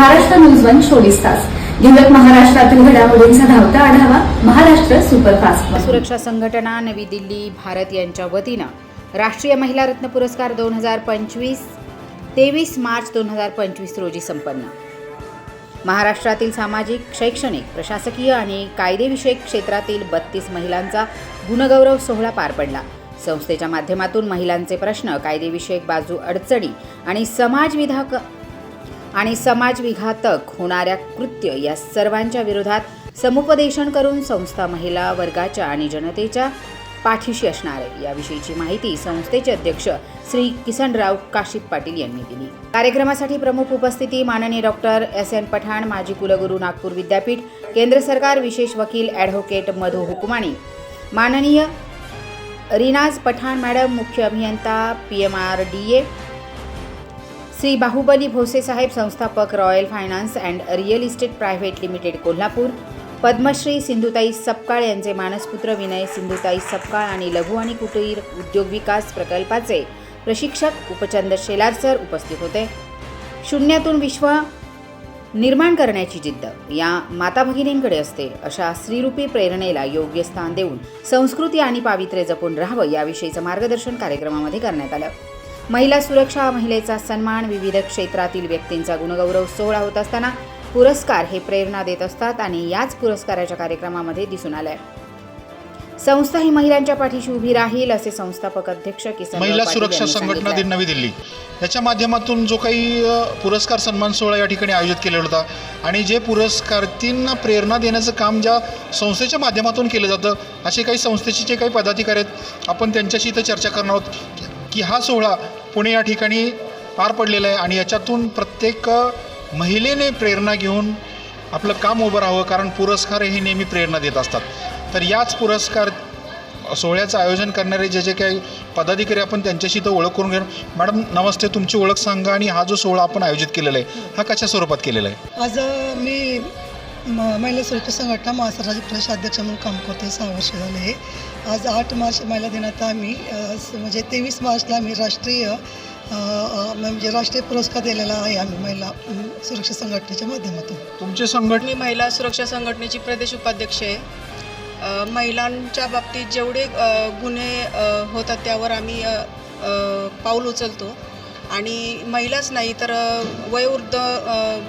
Maharashtra news one चोवीस तास. घेऊयात महाराष्ट्रातील घडामोडींचा धावता आढावा महाराष्ट्र सुपरफास्ट. सुरक्षा संघटना नवी दिल्ली भारत यांच्या वतीनं राष्ट्रीय महिला रत्न पुरस्कार दोन हजार पंचवीस तेवीस मार्च दोन हजार पंचवीस रोजी संपन्न. महाराष्ट्रातील सामाजिक शैक्षणिक प्रशासकीय आणि कायदेविषयक क्षेत्रातील बत्तीस महिलांचा गुणगौरव सोहळा पार पडला. संस्थेच्या माध्यमातून महिलांचे प्रश्न कायदेविषयक बाजू अडचणी आणि समाजविधाक आणि समाजविघातक होणाऱ्या कृत्य या सर्वांच्या विरोधात समुपदेशन करून संस्था महिला वर्गाच्या आणि जनतेच्या पाठीशी असणार आहे. याविषयीची माहिती संस्थेचे अध्यक्ष श्री किसनराव काशिप पाटील यांनी दिली. कार्यक्रमासाठी प्रमुख उपस्थिती माननीय डॉक्टर एस. एन. पठाण माजी कुलगुरू नागपूर विद्यापीठ केंद्र सरकार विशेष वकील ॲडव्होकेट मधु हुकुमाणी माननीय रिनाज पठाण मॅडम मुख्य अभियंता P M R D A Shri Bahubali Bhose साहेब संस्थापक royal finance and real estate private limited Kolhapur. Padmashri Sindhutai Sapkal यांचे मानसपुत्र विनय सिंधुताई सपकाळ आणि लघु आणि कुटीर उद्योग विकास प्रकल्पाचे प्रशिक्षक उपचंद शेलार सर उपस्थित होते. शून्यातून विश्व निर्माण करण्याची जिद्द या माता भगिनींकडे असते अशा स्त्रीरूपी प्रेरणेला योग्य स्थान देऊन संस्कृती आणि पावित्र्य जपून राहावं याविषयीचं मार्गदर्शन कार्यक्रमामध्ये करण्यात आलं. महिला सुरक्षा महिलेचा सन्मान विविध क्षेत्रातील व्यक्तींचा गुणगौरव सोहळा होत असताना पुरस्कार हे प्रेरणा देत असतात आणि याच पुरस्काराच्या कार्यक्रमामध्ये दिसून आलंय. संस्था ही महिलांच्या पाठीशी उभी राहील असे संस्थापक अध्यक्ष किसन महिला सुरक्षा संघटना दिन नवी दिल्ली. याच्या माध्यमातून जो काही पुरस्कार सन्मान सोहळा या ठिकाणी आयोजित केलेला होता आणि जे पुरस्कारार्थींना प्रेरणा देण्याचं काम ज्या संस्थेच्या माध्यमातून केलं जातं असे काही संस्थेचे जे काही पदाधिकारी आहेत आपण त्यांच्याशी इथं चर्चा करणार आहोत की हा सोहळा पुणे या ठिकाणी पार पडलेलं आहे आणि याच्यातून प्रत्येक महिलेने प्रेरणा घेऊन आपलं काम उभं राहावं कारण पुरस्कार हे नेहमी प्रेरणा देत असतात. तर याच पुरस्कार सोहळ्याचं आयोजन करणारे जे जे काही पदाधिकारी आपण त्यांच्याशी तर ओळख करून घेऊ मॅडम नमस्ते तुमची ओळख सांगा आणि हा जो सोहळा आपण आयोजित केलेला आहे हा कशा स्वरूपात केलेला आहे? आज मी म- महिला सुरक्षा संघटना महाराष्ट्राचे प्रदेश अध्यक्ष म्हणून काम करते सहा वर्ष झाले आहे आज आठ मार्च महिला दिनात आम्ही म्हणजे तेवीस मार्चला आम्ही राष्ट्रीय म्हणजे राष्ट्रीय पुरस्कार दिलेला आहे आम्ही महिला सुरक्षा संघटनेच्या माध्यमातून. तुमचे संघटने मी महिला सुरक्षा संघटनेची प्रदेश उपाध्यक्ष आहे. महिलांच्या बाबतीत जेवढे गुन्हे होतात त्यावर आम्ही पाऊल उचलतो. आणि महिलाच नाही तर वयोवृद्ध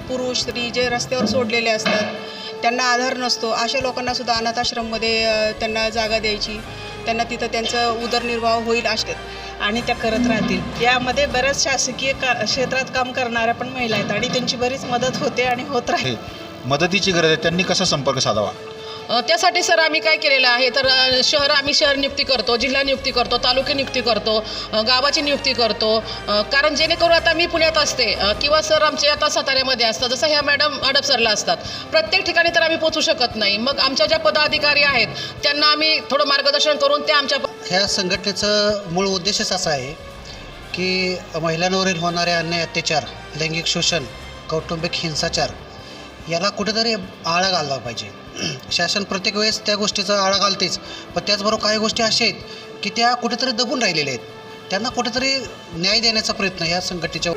पुरुष स्त्री जे रस्त्यावर सोडलेले असतात त्यांना आधार नसतो. अशा लोकांना सुद्धा अनाथाश्रममध्ये त्यांना जागा द्यायची त्यांना तिथं त्यांचं उदरनिर्वाह होईल असे. आणि त्या करत राहतील. यामध्ये बऱ्याच शासकीय का क्षेत्रात काम करणाऱ्या पण महिला आहेत आणि त्यांची बरीच मदत होते आणि होत राहील. मदतीची गरज आहे. त्यांनी कसा संपर्क साधावा? त्यासाठी सर आम्ही काय केलेलं आहे तर शहर आम्ही शहर नियुक्ती करतो जिल्हा नियुक्ती करतो तालुके नियुक्ती करतो गावाची नियुक्ती करतो कारण जेणेकरून आता मी पुण्यात असते किंवा सर आमचे आता साताऱ्यामध्ये असतात जसं ह्या मॅडम अडप सरला असतात प्रत्येक ठिकाणी तर आम्ही पोचू शकत नाही. मग आमच्या ज्या पदाधिकारी आहेत त्यांना आम्ही थोडं मार्गदर्शन करून ते आमच्या ह्या संघटनेचं मूळ उद्देशच असा आहे की महिलांवरील होणारे अन्याय अत्याचार लैंगिक शोषण कौटुंबिक हिंसाचार याला कुठेतरी आळा घालला पाहिजे. शासन प्रत्येक वेळेस त्या गोष्टीचा आळा घालतेच. पण त्याचबरोबर काही गोष्टी अशा आहेत की त्या कुठेतरी दबून राहिलेल्या आहेत. त्यांना कुठेतरी न्याय देण्याचा प्रयत्न ह्या संघटनेच्या